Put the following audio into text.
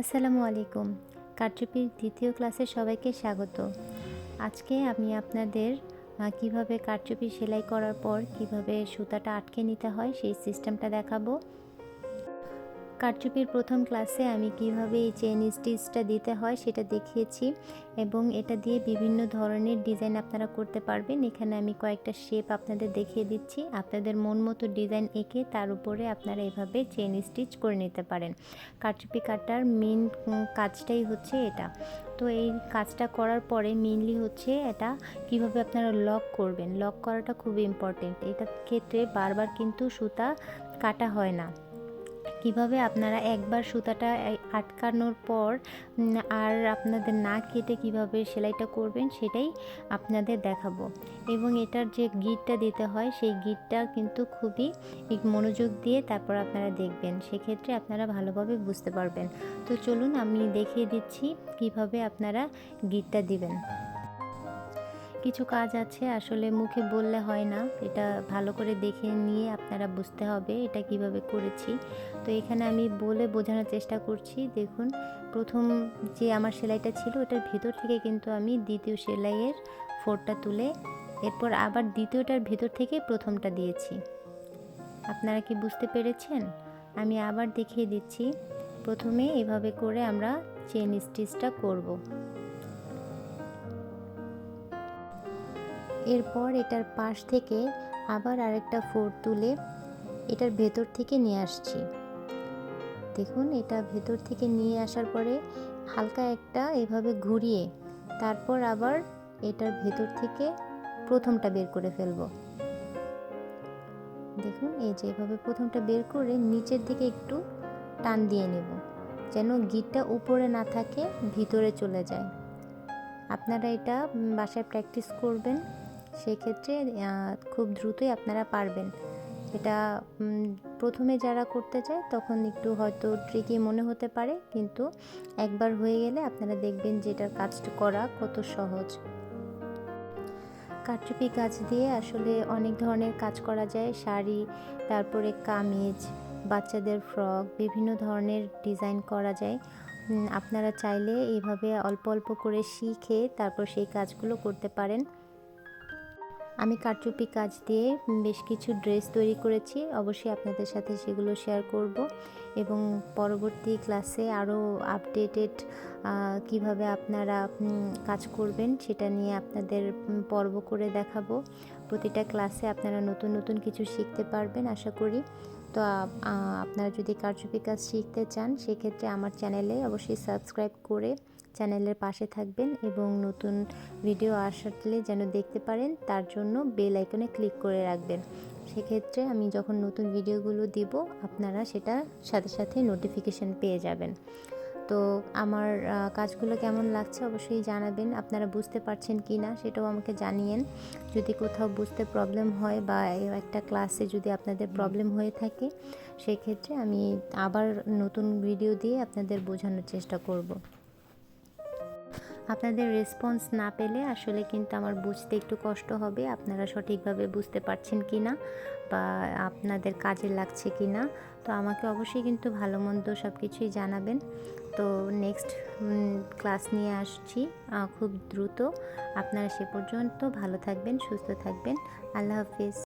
আসসালামু আলাইকুম। কারচুপির দ্বিতীয় ক্লাসে সবাইকে স্বাগত। আজকে আমি আপনাদের কীভাবে কারচুপি সেলাই করার পর কীভাবে সুতাটা আটকে নিতে হয় সেই সিস্টেমটা দেখাবো। কারচুপির প্রথম ক্লাসে আমি কীভাবে এই চেন স্টিচটা দিতে হয় সেটা দেখিয়েছি এবং এটা দিয়ে বিভিন্ন ধরনের ডিজাইন আপনারা করতে পারবেন। এখানে আমি কয়েকটা শেপ আপনাদের দেখিয়ে দিচ্ছি। আপনাদের মন মতো ডিজাইন এঁকে তার উপরে আপনারা এভাবে চেন স্টিচ করে নিতে পারেন। কারচুপি কাটার মেন কাজটাই হচ্ছে এটা। তো এই কাজটা করার পরে মেনলি হচ্ছে এটা কীভাবে আপনারা লক করবেন। লক করাটা খুবই ইম্পর্টেন্ট এটার ক্ষেত্রে বারবার কিন্তু সুতা কাটা হয় না। কীভাবে আপনারা একবার সুতাটা আটকানোর পর আর আপনাদের না কেটে কীভাবে সেলাইটা করবেন সেটাই আপনাদের দেখাবো। এবং এটার যে গিটটা দিতে হয়, সেই গিটটা কিন্তু খুবই মনোযোগ দিয়ে তারপর আপনারা দেখবেন। সেক্ষেত্রে আপনারা ভালোভাবে বুঝতে পারবেন। তো চলুন আমি দেখিয়ে দিচ্ছি কীভাবে আপনারা গিটটা দিবেন। কিছু কাজ আছে, আসলে মুখে বললে হয় না। এটা ভালো করে দেখে নিয়ে আপনারা বুঝতে হবে এটা কীভাবে করেছি। তো এখানে আমি বলে বোঝানোর চেষ্টা করছি, দেখুন, প্রথম যে আমার সেলাইটা ছিল ওটার ভেতর থেকে কিন্তু আমি দ্বিতীয় সেলাইয়ের ফোরটা তুলে এরপর আবার দ্বিতীয়টার ভেতর থেকে প্রথমটা দিয়েছি। আপনারা কি বুঝতে পেরেছেন? আমি আবার দেখিয়ে দিচ্ছি। প্রথমে এভাবে করে আমরা চেন স্টিচটা করব। এরপর এটার পাশ থেকে আবার আরেকটা ফোর তুলে এটার ভেতর থেকে নিয়ে আসছি। দেখুন, এটা ভেতর থেকে নিয়ে আসার পরে হালকা একটা এভাবে ঘুরিয়ে তারপর আবার এটার ভেতর থেকে প্রথমটা বের করে ফেলব। দেখুন, এই যে এভাবে প্রথমটা বের করে নিচের দিকে একটু টান দিয়ে নেব, যেন গিটটা উপরে না থাকে, ভিতরে চলে যায়। আপনারা এটা বাসায় প্র্যাকটিস করবেন। সেক্ষেত্রে খুব দ্রুতই আপনারা পারবেন। এটা প্রথমে যারা করতে চায়, তখন একটু হয়তো ট্রিকি মনে হতে পারে, কিন্তু একবার হয়ে গেলে আপনারা দেখবেন যে এটার কাজটা করা কত সহজ। কারচুপি কাজ দিয়ে আসলে অনেক ধরনের কাজ করা যায়। শাড়ি, তারপরে কামিজ, বাচ্চাদের ফ্রক, বিভিন্ন ধরনের ডিজাইন করা যায়। আপনারা চাইলে এইভাবে অল্প অল্প করে শিখে তারপর সেই কাজগুলো করতে পারেন। আমি কারচুপি কাজ দিয়ে বেশ কিছু ড্রেস তৈরি করেছি। অবশ্যই আপনাদের সাথে সেগুলো শেয়ার করব এবং পরবর্তী ক্লাসে আরও আপডেটেড কীভাবে আপনারা কাজ করবেন সেটা নিয়ে আপনাদের পর্ব করে দেখাবো। প্রতিটা ক্লাসে আপনারা নতুন নতুন কিছু শিখতে পারবেন আশা করি। তো আপনারা যদি কারচুপি কাজ শিখতে চান, সেক্ষেত্রে আমার চ্যানেলে অবশ্যই সাবস্ক্রাইব করে চ্যানেলের পাশে থাকবেন এবং নতুন ভিডিও আসলে যেন দেখতে পারেন, তার জন্য বেল আইকনে ক্লিক করে রাখবেন। সেক্ষেত্রে আমি যখন নতুন ভিডিওগুলো দিব, আপনারা সেটা সাথে সাথে নোটিফিকেশন পেয়ে যাবেন। তো আমার কাজগুলো কেমন লাগছে অবশ্যই জানাবেন। আপনারা বুঝতে পারছেন কি না সেটাও আমাকে জানিয়েন। যদি কোথাও বুঝতে প্রবলেম হয় বা একটা ক্লাসে যদি আপনাদের প্রবলেম হয়ে থাকে, সেক্ষেত্রে আমি আবার নতুন ভিডিও দিয়ে আপনাদের বোঝানোর চেষ্টা করব। আপনাদের রেসপন্স না পেলে আসলে কিন্তু আমার বুঝতে একটু কষ্ট হবে। আপনারা সঠিকভাবে বুঝতে পারছেন কি না বা আপনাদের কাজে লাগছে কি না তো আমাকে অবশ্যই কিন্তু ভালো মন্দ সব কিছুই জানাবেন। তো নেক্সট ক্লাস নিয়ে আসছি খুব দ্রুত। আপনারা সে পর্যন্ত ভালো থাকবেন, সুস্থ থাকবেন। আল্লাহ হাফিজ।